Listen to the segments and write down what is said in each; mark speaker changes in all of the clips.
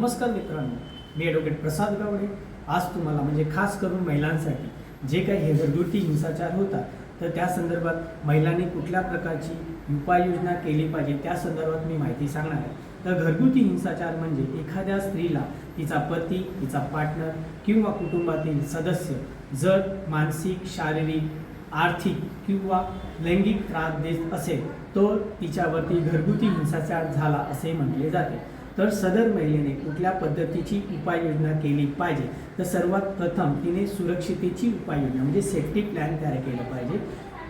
Speaker 1: नमस्कार मित्रांनो मी ॲडव्होकेट प्रसाद गावडे. आज तुम्हाला म्हणजे खास करून महिलांसाठी जे काही हे घरगुती हिंसाचार होता तर त्या संदर्भात महिलांनी कुठल्या प्रकारची उपाययोजना केली पाहिजे त्या संदर्भात मी माहिती सांगणार आहे. तर घरगुती हिंसाचार म्हणजे एखाद्या स्त्रीला तिचा पती तिचा पार्टनर किंवा कुटुंबातील सदस्य जर मानसिक शारीरिक आर्थिक किंवा लैंगिक त्रास देत असेल तो तिच्यावरती घरगुती हिंसाचार झाला असे म्हटले जाते. तर सदर महिलेने कुठल्या पद्धतीची उपाययोजना केली पाहिजे? तर सर्वात प्रथम तिने सुरक्षितेची उपाययोजना म्हणजे सेफ्टी प्लॅन तयार केलं पाहिजे.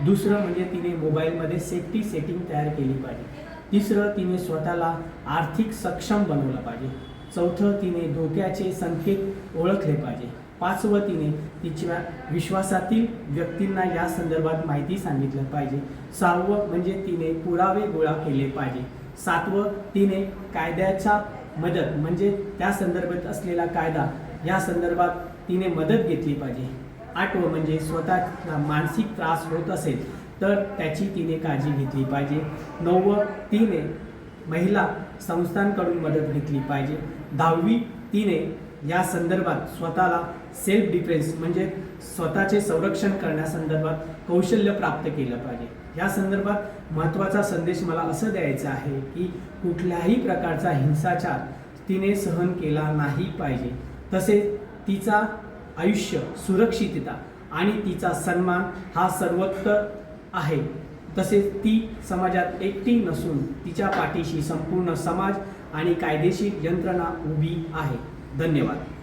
Speaker 1: दुसरं म्हणजे तिने मोबाईलमध्ये सेफ्टी सेटिंग तयार केली पाहिजे. तिसरं तिने स्वतःला आर्थिक सक्षम बनवलं पाहिजे. चौथं तिने धोक्याचे संकेत ओळखले पाहिजे. पाचवं तिने तिच्या विश्वासातील व्यक्तींना या संदर्भात माहिती सांगितलं पाहिजे. सहावं म्हणजे तिने पुरावे गोळा केले पाहिजे. सातवं तिने कायद्याच्या मदत म्हणजे त्या संदर्भात असलेला कायदा या संदर्भात तिने मदत घेतली पाहिजे. आठवं म्हणजे स्वतःला मानसिक त्रास होत असेल तर त्याची तिने काळजी घेतली पाहिजे. नववं तिने महिला संस्थांकडून मदत घेतली पाहिजे. दहावी तिने या संदर्भात स्वतःला सेल्फ डिफेन्स म्हणजे स्वतःचे संरक्षण करण्यासंदर्भात कौशल्य प्राप्त केलं पाहिजे. या संदर्भात महत्त्वाचा संदेश मला असं द्यायचा आहे की कुठल्याही प्रकारचा हिंसाचार तिने सहन केला नाही पाहिजे. तसेच तिचा आयुष्य सुरक्षितता आणि तिचा सन्मान हा सर्वोत्तर आहे. तसेच ती समाजात एकटी नसून तिच्या पाठीशी संपूर्ण समाज आणि कायदेशीर यंत्रणा उभी आहे. धन्यवाद.